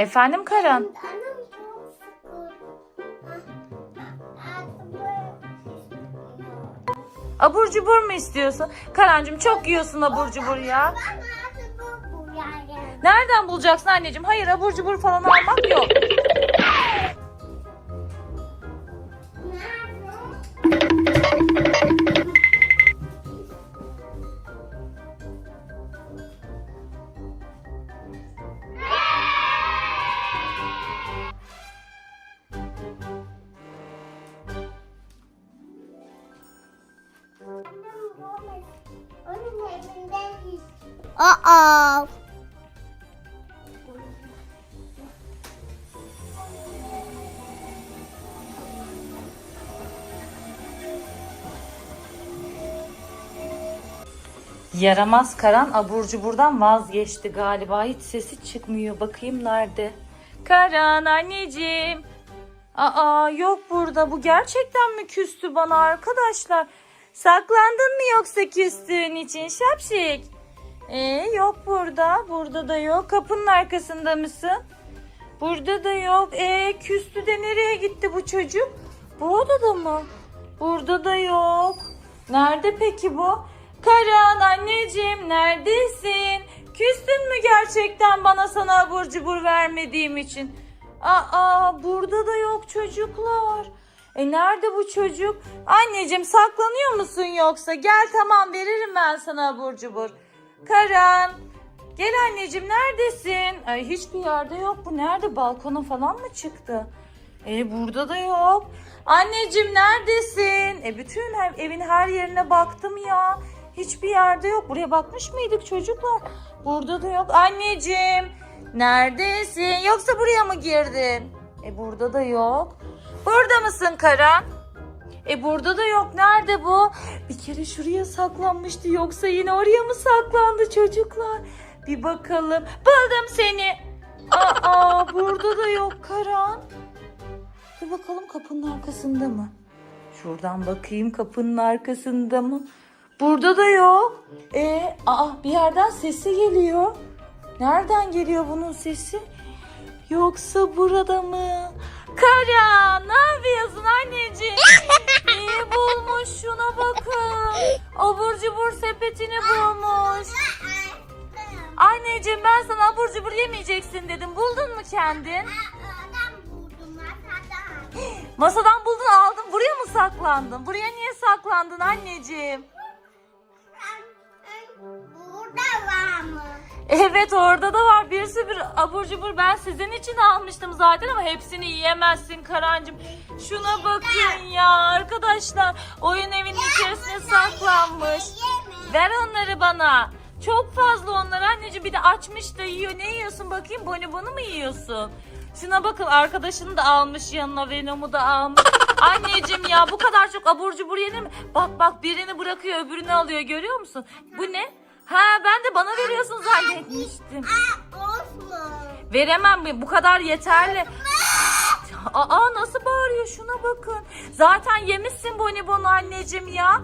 Efendim Karan? Abur cubur mu istiyorsun? Karancığım çok yiyorsun abur cubur ya. Nereden bulacaksın anneciğim? Hayır abur cubur falan almak yok. Evinden Aa. Yaramaz Karan abur cuburdan vazgeçti galiba. Hiç sesi çıkmıyor. Bakayım nerede? Karan anneciğim. Aa yok burada. Bu gerçekten mi küstü bana arkadaşlar? Saklandın mı yoksa küstüğün için şapşik? Ee, yok burada. Burada da yok. Kapının arkasında mısın? Burada da yok. Ee, küstü de nereye gitti bu çocuk? Bu odada mı? Burada da yok. Nerede peki bu? Karan anneciğim neredesin? Küstün mü gerçekten bana sana abur cubur vermediğim için? Aa burada da yok çocuklar. E nerede bu çocuk? Anneciğim saklanıyor musun yoksa? Gel tamam veririm ben sana abur cubur. Karan gel anneciğim neredesin? Ay hiçbir yerde yok bu. Nerede balkona falan mı çıktı? E burada da yok. Anneciğim neredesin? E bütün ev- evin her yerine baktım ya. Hiçbir yerde yok. Buraya bakmış mıydık çocuklar? Burada da yok. Anneciğim neredesin? Yoksa buraya mı girdin? E burada da yok. Burada mısın Karan? E burada da yok. Nerede bu? Bir kere şuraya saklanmıştı. Yoksa yine oraya mı saklandı çocuklar? Bir bakalım. Buldum seni. Aa burada da yok Karan. Bir bakalım kapının arkasında mı? Şuradan bakayım kapının arkasında mı? Burada da yok. E, aa bir yerden sesi geliyor. Nereden geliyor bunun sesi? Yoksa burada mı? Kara ne yapıyorsun anneciğim? İyi bulmuş şuna bakın. Abur cubur sepetini bulmuş. Anneciğim ben sana abur cubur yemeyeceksin dedim. Buldun mu kendin? Masadan buldun aldın. Buraya mı saklandın? Buraya niye saklandın anneciğim? Burada var mı? Evet orada da var bir sürü abur cubur ben sizin için almıştım zaten ama hepsini yiyemezsin Karancığım. Şuna bakın ya arkadaşlar oyun evinin içerisine saklanmış. Ver onları bana. Çok fazla onlar anneciğim bir de açmış da yiyor. Ne yiyorsun bakayım bonibonu mu yiyorsun? Şuna bakın arkadaşını da almış yanına Venom'u da almış. Anneciğim ya bu kadar çok abur cubur yenir mi? Bak bak birini bırakıyor öbürünü alıyor görüyor musun? Bu ne? Ha ben de bana veriyorsun zannetmiştim. Veremem? Bu kadar yeterli. Aa nasıl bağırıyor şuna bakın. Zaten yemişsin bonibonu anneciğim ya.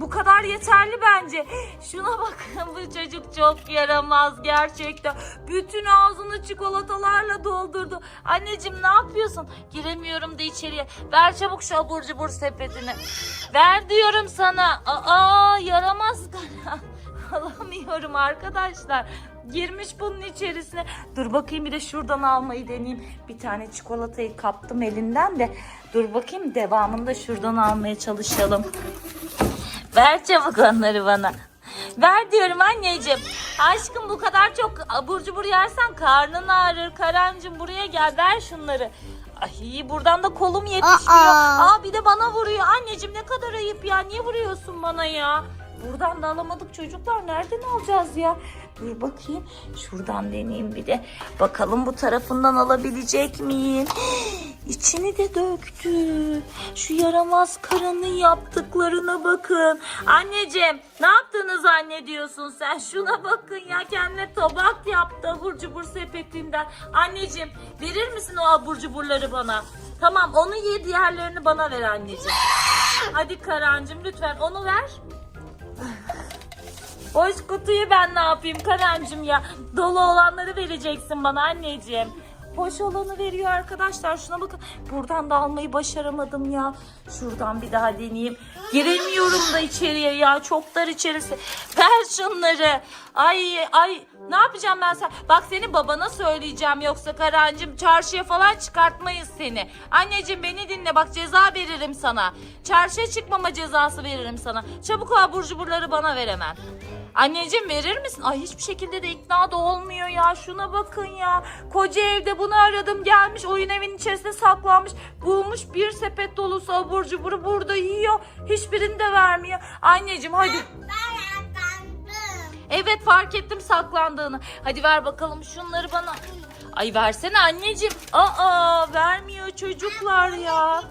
Bu kadar yeterli bence. Şuna bakın bu çocuk çok yaramaz gerçekten. Bütün ağzını çikolatalarla doldurdu. Anneciğim ne yapıyorsun? Giremiyorum da içeriye. Ver çabuk şu abur cubur sepetini. Ver diyorum sana. Aa yaramaz kana. Alamıyorum arkadaşlar. Girmiş bunun içerisine. Dur bakayım bir de şuradan almayı deneyeyim. Bir tane çikolatayı kaptım elinden de. Dur bakayım devamını da şuradan almaya çalışalım. Ver çabuk onları bana. Ver diyorum anneciğim. Aşkım bu kadar çok abur cubur yersen karnın ağrır. Karancığım buraya gel ver şunları. Ay buradan da kolum yetişmiyor. Aa. Aa bir de bana vuruyor. Anneciğim ne kadar ayıp ya. Niye vuruyorsun bana ya? Buradan da alamadık çocuklar. Nereden alacağız ya? Dur bakayım. Şuradan deneyeyim bir de. Bakalım bu tarafından alabilecek miyim? İçini de döktü. Şu yaramaz karanın yaptıklarına bakın. Anneciğim ne yaptığını zannediyorsun sen? Şuna bakın ya kendine tabak yaptı abur cubur sepetinden. Anneciğim verir misin o abur cuburları bana? Tamam onu ye diğerlerini bana ver anneciğim. Hadi Karancığım lütfen onu ver. Boş kutuyu ben ne yapayım Karancığım ya? Dolu olanları vereceksin bana anneciğim. Boş olanı veriyor arkadaşlar. Şuna bakın. Buradan da almayı başaramadım ya. Şuradan bir daha deneyeyim. Giremiyorum da içeriye ya. Çok dar içerisi. Ver şunları. Ay ay. Ne yapacağım ben sen? Bak seni babana söyleyeceğim. Yoksa Karancığım çarşıya falan çıkartmayız seni. Anneciğim beni dinle. Bak ceza veririm sana. Çarşıya çıkmama cezası veririm sana. Çabuk o abur cuburları bana ver hemen. Anneciğim verir misin? Ay hiçbir şekilde de ikna da olmuyor ya. Şuna bakın ya. Koca evde bunu aradım gelmiş oyun evinin içerisinde saklanmış. Bulmuş bir sepet dolusu abur cuburu burada yiyor. Hiçbirini de vermiyor. Anneciğim hadi. Evet fark ettim saklandığını. Hadi ver bakalım şunları bana. Ay versene anneciğim. Aa vermiyor çocuklar ya.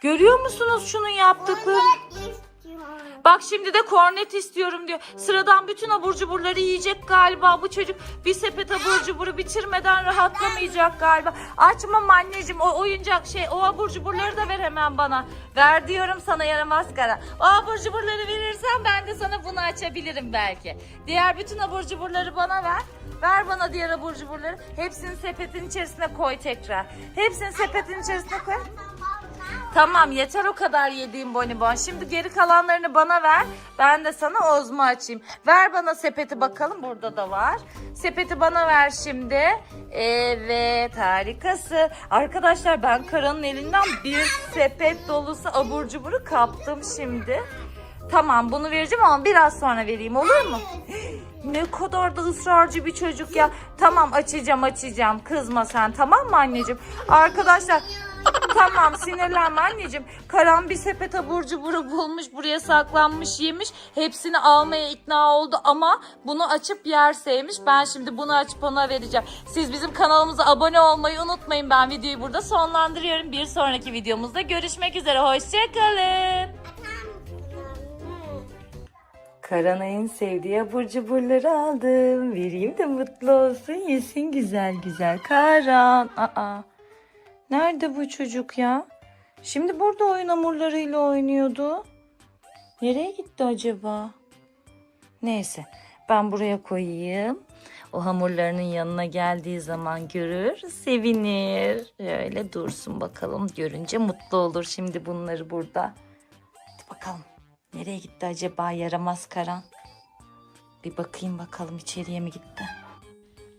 Görüyor musunuz şunun yaptıklarını? Bak şimdi de kornet istiyorum diyor. Sıradan bütün abur cuburları yiyecek galiba bu çocuk. Bir sepet abur cuburu bitirmeden rahatlamayacak galiba. Açmam anneciğim o oyuncak şey o abur cuburları da ver hemen bana. Ver diyorum sana yaramaz kara. O abur cuburları verirsen ben de sana bunu açabilirim belki. Diğer bütün abur cuburları bana ver. Ver bana diğer abur cuburları. Hepsini sepetin içerisine koy tekrar. Hepsini sepetin içerisine koy. Tamam yeter o kadar yediğim bonibon. Şimdi geri kalanlarını bana ver. Ben de sana ozma açayım. Ver bana sepeti bakalım. Burada da var. Sepeti bana ver şimdi. Evet harikası. Arkadaşlar ben Karan'ın elinden bir sepet dolusu abur cuburu kaptım şimdi. Tamam bunu vereceğim ama biraz sonra vereyim olur mu? Ne kadar da ısrarcı bir çocuk ya. Tamam açacağım açacağım. Kızma sen tamam mı anneciğim? Arkadaşlar tamam sinirlenme anneciğim. Karan bir sepet abur cuburu bulmuş buraya saklanmış yemiş. Hepsini almaya ikna oldu ama bunu açıp yerseymiş. Ben şimdi bunu açıp ona vereceğim. Siz bizim kanalımıza abone olmayı unutmayın. Ben videoyu burada sonlandırıyorum. Bir sonraki videomuzda görüşmek üzere. Hoşçakalın. Karan en sevdiği abur cuburları aldım. Vereyim de mutlu olsun. Yesin güzel güzel. Karan. Aa. Nerede bu çocuk ya? Şimdi burada oyun hamurlarıyla oynuyordu. Nereye gitti acaba? Neyse ben buraya koyayım. O hamurlarının yanına geldiği zaman görür, sevinir. Öyle dursun bakalım. Görünce mutlu olur şimdi bunları burada. Hadi bakalım. Nereye gitti acaba yaramaz Karan? Bir bakayım bakalım içeriye mi gitti?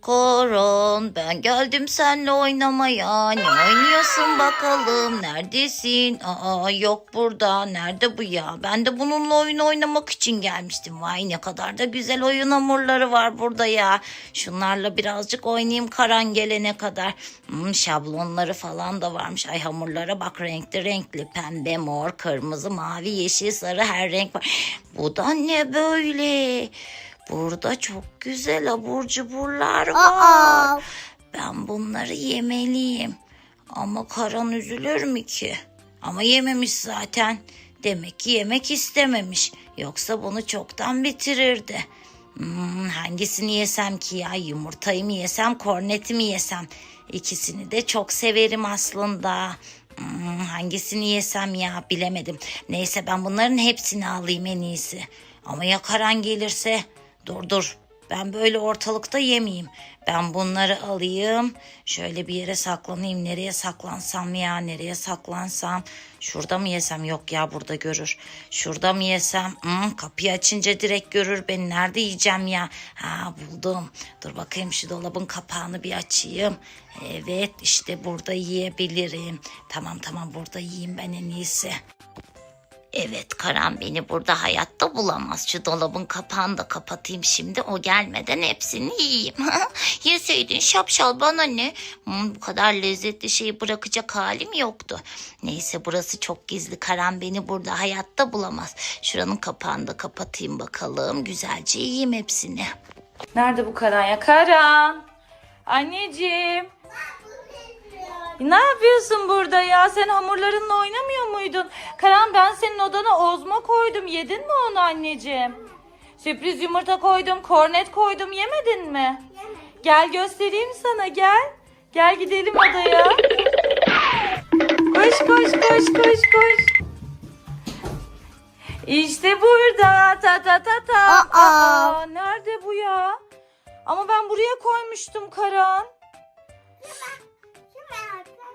Karan ben geldim seninle oynamaya. Ne oynuyorsun bakalım? Neredesin? Aa yok burada. Nerede bu ya? Ben de bununla oyun oynamak için gelmiştim. Vay ne kadar da güzel oyun hamurları var burada ya. Şunlarla birazcık oynayayım Karan gelene kadar. Hmm, şablonları falan da varmış. Ay hamurlara bak renkli renkli. Pembe, mor, kırmızı, mavi, yeşil, sarı her renk var. Bu da ne böyle? Burada çok güzel abur cuburlar var. Aa. Ben bunları yemeliyim. Ama Karan üzülür mü ki? Ama yememiş zaten. Demek ki yemek istememiş. Yoksa bunu çoktan bitirirdi. Hmm, hangisini yesem ki ya? Yumurtayı mı yesem, korneti mi yesem? İkisini de çok severim aslında. Hmm, hangisini yesem ya bilemedim. Neyse ben bunların hepsini alayım en iyisi. Ama ya Karan gelirse? Dur dur. Ben böyle ortalıkta yemeyeyim. Ben bunları alayım. Şöyle bir yere saklanayım. Nereye saklansam ya? Nereye saklansam? Şurada mı yesem? Yok ya burada görür. Şurada mı yesem? Hmm, kapıyı açınca direkt görür beni. Nerede yiyeceğim ya? Ha buldum. Dur bakayım şu dolabın kapağını bir açayım. Evet işte burada yiyebilirim. Tamam tamam burada yiyeyim ben en iyisi. Evet Karan beni burada hayatta bulamaz. Şu dolabın kapağını da kapatayım şimdi. O gelmeden hepsini yiyeyim. Yeseydin şapşal bana ne? Hmm, bu kadar lezzetli şeyi bırakacak halim yoktu. Neyse burası çok gizli. Karan beni burada hayatta bulamaz. Şuranın kapağını da kapatayım bakalım. Güzelce yiyeyim hepsini. Nerede bu Karan ya? Karan. Anneciğim. Ne yapıyorsun burada ya? Sen hamurlarınla oynamıyor muydun? Karan ben senin odana ozma koydum. Yedin mi onu anneciğim? Sürpriz yumurta koydum, kornet koydum. Yemedin mi? Gel göstereyim sana gel. Gel gidelim odaya. Koş koş koş koş koş. İşte burada ta ta ta ta. Aa. Aa, nerede bu ya? Ama ben buraya koymuştum Karan.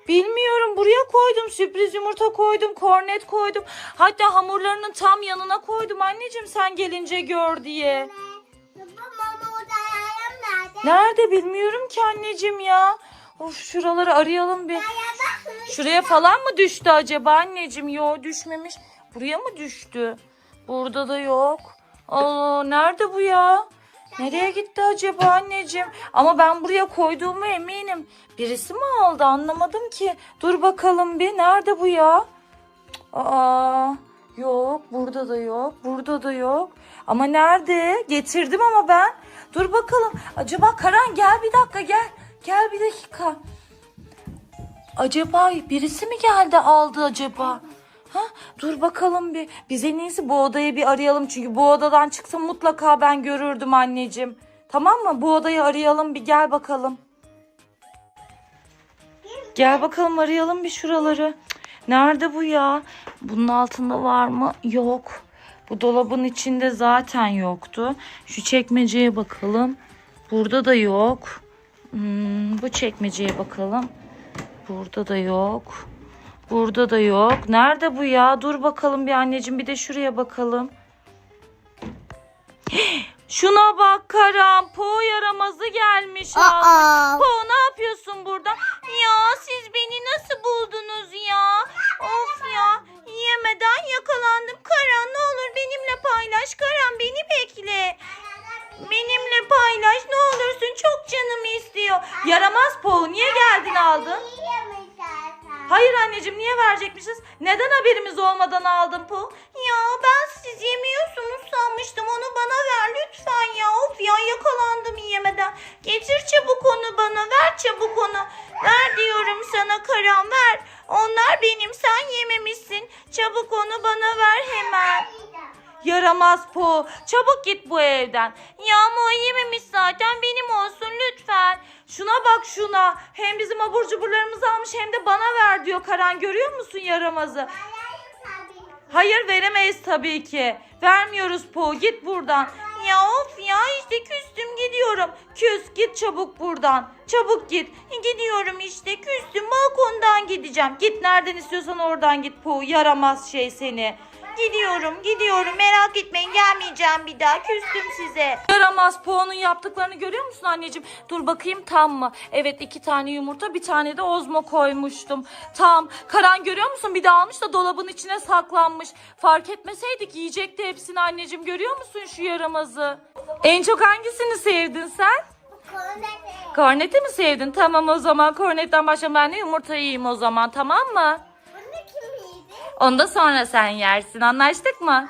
Bilmiyorum buraya koydum sürpriz yumurta koydum kornet koydum hatta hamurlarının tam yanına koydum anneciğim sen gelince gör diye. Nerede bilmiyorum ki anneciğim ya. Of şuraları arayalım bir. Şuraya falan mı düştü acaba anneciğim? Yo düşmemiş. Buraya mı düştü? Burada da yok. Aa nerede bu ya? Nereye gitti acaba anneciğim? Ama ben buraya koyduğumu eminim. Birisi mi aldı anlamadım ki. Dur bakalım bir. Nerede bu ya? Aa yok burada da yok. Burada da yok. Ama nerede? Getirdim ama ben. Dur bakalım. Acaba Karan gel bir dakika gel. Gel bir dakika. Acaba birisi mi geldi aldı acaba? Ha, dur bakalım bir. Biz en iyisi bu odayı bir arayalım. Çünkü bu odadan çıksa mutlaka ben görürdüm anneciğim. Tamam mı? Bu odayı arayalım bir gel bakalım. Gel bakalım arayalım bir şuraları. Nerede bu ya? Bunun altında var mı? Yok. Bu dolabın içinde zaten yoktu. Şu çekmeceye bakalım. Burada da yok. Hmm, bu çekmeceye bakalım. Burada da yok. Burada da yok. Nerede bu ya? Dur bakalım bir anneciğim bir de şuraya bakalım. Şuna bak Karan. Po yaramazı gelmiş. Aa. Po ne yapıyorsun burada? Ya siz beni nasıl buldunuz ya? Of ya. Yemeden yakalandım. Karan ne olur benimle paylaş. Karan beni bekle. Benimle paylaş ne olursun. Çok canım istiyor. Yaramaz Po niye geldin aldın? Hayır anneciğim niye verecekmişiz? Neden haberimiz olmadan aldın Pul? Ya ben siz yemiyorsunuz sanmıştım. Onu bana ver lütfen ya. Of ya yakalandım yemeden. Getir çabuk onu bana. Ver çabuk onu. Ver diyorum sana Karan ver. Onlar benim sen yememişsin. Çabuk onu bana ver hemen. Yaramaz Po. Çabuk git bu evden. Ya ama o yememiş zaten benim olsun lütfen. Şuna bak şuna. Hem bizim abur cuburlarımızı almış hem de bana ver diyor Karan. Görüyor musun yaramazı? Hayır veremeyiz tabii ki. Vermiyoruz Po. Git buradan. Ya of ya işte küstüm gidiyorum. Küs git çabuk buradan. Çabuk git. Gidiyorum işte küstüm balkondan gideceğim. Git nereden istiyorsan oradan git Po. Yaramaz şey seni. Gidiyorum gidiyorum merak etmeyin gelmeyeceğim bir daha küstüm size. Yaramaz Po'nun yaptıklarını görüyor musun anneciğim? Dur bakayım tam mı? Evet iki tane yumurta bir tane de ozmo koymuştum. Tam. Karan görüyor musun? Bir de almış da dolabın içine saklanmış. Fark etmeseydik yiyecekti hepsini anneciğim görüyor musun şu yaramazı? En çok hangisini sevdin sen? Korneti mi sevdin? Tamam o zaman kornetten başla ben de yumurta yiyeyim o zaman tamam mı? Onu da sonra sen yersin anlaştık mı?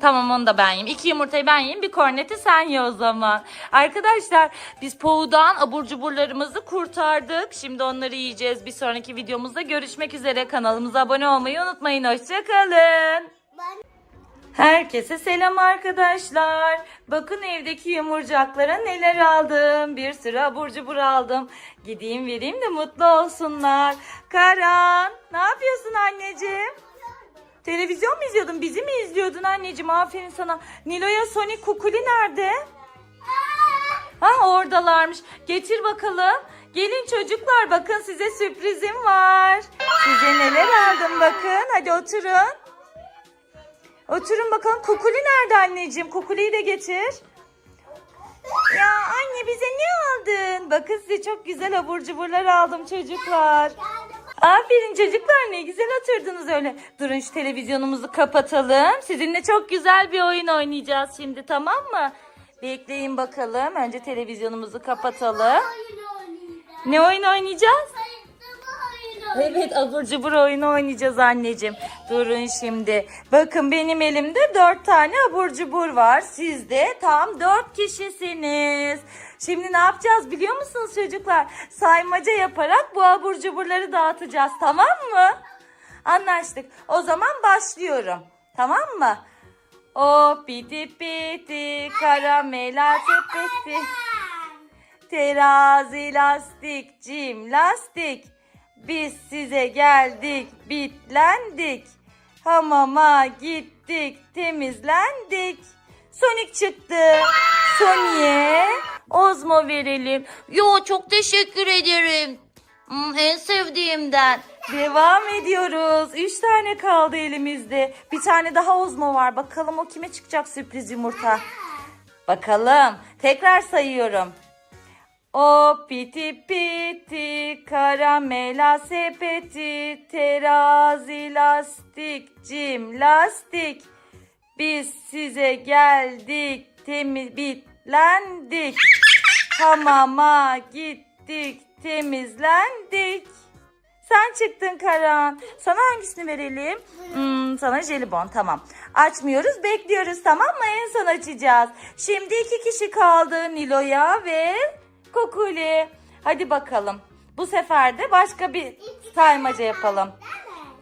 Tamam onu da ben yiyeyim. İki yumurtayı ben yiyeyim bir korneti sen ye o zaman. Arkadaşlar biz Poğu'dan abur cuburlarımızı kurtardık. Şimdi onları yiyeceğiz. Bir sonraki videomuzda görüşmek üzere. Kanalımıza abone olmayı unutmayın. Hoşçakalın. Herkese selam arkadaşlar. Bakın evdeki yumurcaklara neler aldım. Bir sürü abur cubur aldım. Gideyim vereyim de mutlu olsunlar. Karan ne yapıyorsun anneciğim? Televizyon mu izliyordun? Bizi mi izliyordun anneciğim? Aferin sana. Nilo'ya Sonic Kukuli nerede? Ha oradalarmış. Getir bakalım. Gelin çocuklar bakın size sürprizim var. Size neler aldım bakın. Hadi oturun. Oturun bakalım. Kukuli nerede anneciğim? Kukuli'yi de getir. Ya anne bize ne aldın? Bakın size çok güzel abur cuburlar aldım çocuklar. Aferin çocuklar ne güzel oturdunuz öyle. Durun şu televizyonumuzu kapatalım. Sizinle çok güzel bir oyun oynayacağız şimdi tamam mı? Bekleyin bakalım. Önce televizyonumuzu kapatalım. Ne oyun oynayacağız? Evet abur cubur oyunu oynayacağız anneciğim. Durun şimdi. Bakın benim elimde dört tane abur cubur var. Sizde tam dört kişisiniz. Şimdi ne yapacağız biliyor musunuz çocuklar? Saymaca yaparak bu abur cuburları dağıtacağız tamam mı? Anlaştık. O zaman başlıyorum. Tamam mı? O piti piti karamela tepesi. Terazi lastik, cim lastik. Biz size geldik, bitlendik. Hamama gittik, temizlendik. Sonic çıktı. Sonic'e Ozmo verelim. Yo çok teşekkür ederim. Hmm, en sevdiğimden. Devam ediyoruz. Üç tane kaldı elimizde. Bir tane daha Ozmo var. Bakalım o kime çıkacak sürpriz yumurta. Bakalım. Tekrar sayıyorum. O piti piti karamela sepeti terazi lastik cim lastik biz size geldik temiz bitlendik hamama gittik temizlendik sen çıktın Karan. Sana hangisini verelim? Hmm, sana jelibon tamam. Açmıyoruz bekliyoruz tamam mı? En son açacağız. Şimdi iki kişi kaldı Nilo'ya ve Kukuli. Hadi bakalım. Bu sefer de başka bir saymaca yapalım.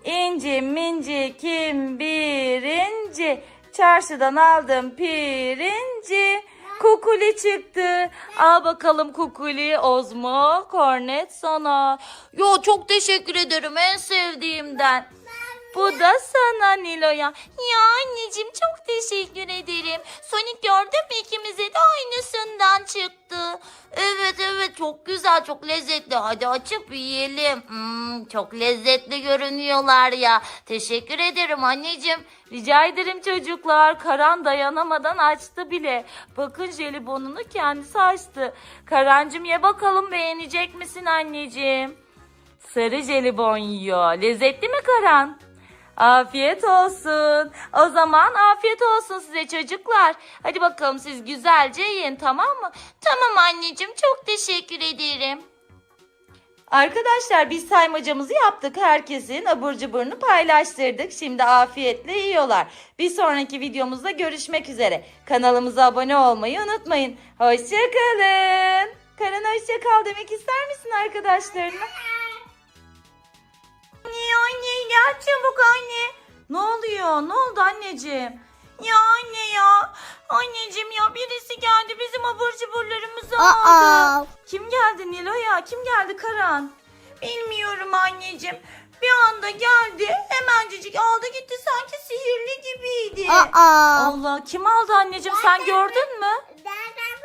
İnci minci kim birinci? Çarşıdan aldım pirinci. Kukuli çıktı. Al bakalım Kukuli, Ozmo, Kornet sana. Yo çok teşekkür ederim en sevdiğimden. Bu da sana Nilo'ya. Ya anneciğim çok teşekkür ederim. Sonic gördün mü ikimize de aynısından çıktı. Evet evet çok güzel çok lezzetli. Hadi açıp yiyelim. Hmm, çok lezzetli görünüyorlar ya. Teşekkür ederim anneciğim. Rica ederim çocuklar. Karan dayanamadan açtı bile. Bakın jelibonunu kendisi açtı. Karancım ye bakalım beğenecek misin anneciğim? Sarı jelibon yiyor. Lezzetli mi Karan? Afiyet olsun. O zaman afiyet olsun size çocuklar. Hadi bakalım siz güzelce yiyin tamam mı? Tamam anneciğim çok teşekkür ederim. Arkadaşlar biz saymacamızı yaptık. Herkesin abur cuburunu paylaştırdık. Şimdi afiyetle yiyorlar. Bir sonraki videomuzda görüşmek üzere. Kanalımıza abone olmayı unutmayın. Hoşçakalın. Karan hoşça kal demek ister misin arkadaşlarına? Anne anne gel çabuk anne. Ne oluyor? Ne oldu anneciğim? Ya anne ya. Anneciğim ya birisi geldi bizim abur cuburlarımızı aldı. Kim geldi Nilo ya? Kim geldi Karan? Bilmiyorum anneciğim. Bir anda geldi. Hemencecik aldı gitti sanki sihirli gibiydi. Allah kim aldı anneciğim sen gördün mü? Oldu bu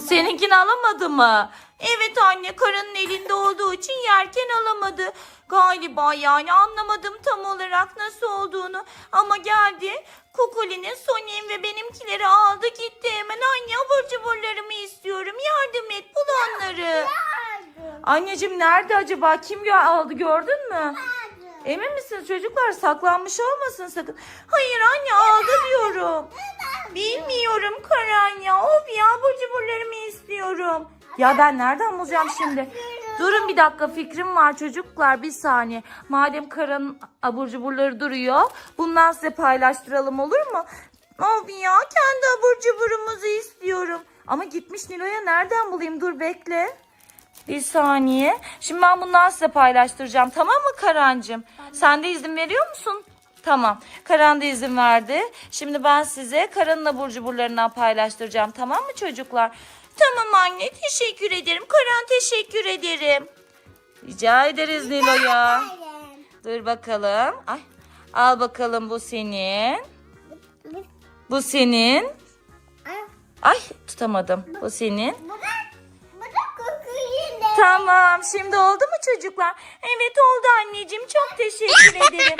Seninkini alamadı mı? Evet anne karının elinde olduğu için yerken alamadı. Galiba yani anlamadım tam olarak nasıl olduğunu. Ama geldi Kukuli'nin, Sonic'in ve benimkileri aldı gitti. Hemen anne abur cuburlarımı istiyorum. Yardım et bul onları. Anneciğim nerede acaba? Kim gö- aldı gördün mü? Emin misiniz çocuklar saklanmış olmasın sakın. Hayır anne. Bilmiyorum Karan ya. Of ya abur cuburlarımı istiyorum. Ya ben nereden bulacağım şimdi? Durun bir dakika fikrim var çocuklar bir saniye. Madem Karan'ın abur cuburları duruyor. Bundan size paylaştıralım olur mu? Of ya kendi abur cuburumuzu istiyorum. Ama gitmiş Nilo'ya nereden bulayım? Dur bekle. Bir saniye. Şimdi ben bundan size paylaştıracağım. Tamam mı Karancığım? Sen de izin veriyor musun? Tamam. Karan da izin verdi. Şimdi ben size Karan'ın abur cuburlarından paylaştıracağım. Tamam mı çocuklar? Tamam anne. Teşekkür ederim. Karan teşekkür ederim. Rica ederiz Nilo'ya. Dur bakalım. Ay. Al bakalım bu senin. Bu senin. Ay tutamadım. Bu senin. Tamam. Şimdi oldu mu çocuklar? Evet oldu anneciğim. Çok teşekkür ederim.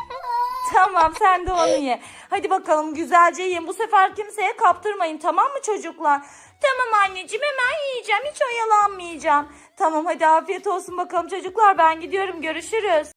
tamam sen de onu ye. Hadi bakalım güzelce yiyin. Bu sefer kimseye kaptırmayın tamam mı çocuklar? Tamam anneciğim hemen yiyeceğim. Hiç oyalanmayacağım. Tamam hadi afiyet olsun bakalım çocuklar. Ben gidiyorum. Görüşürüz.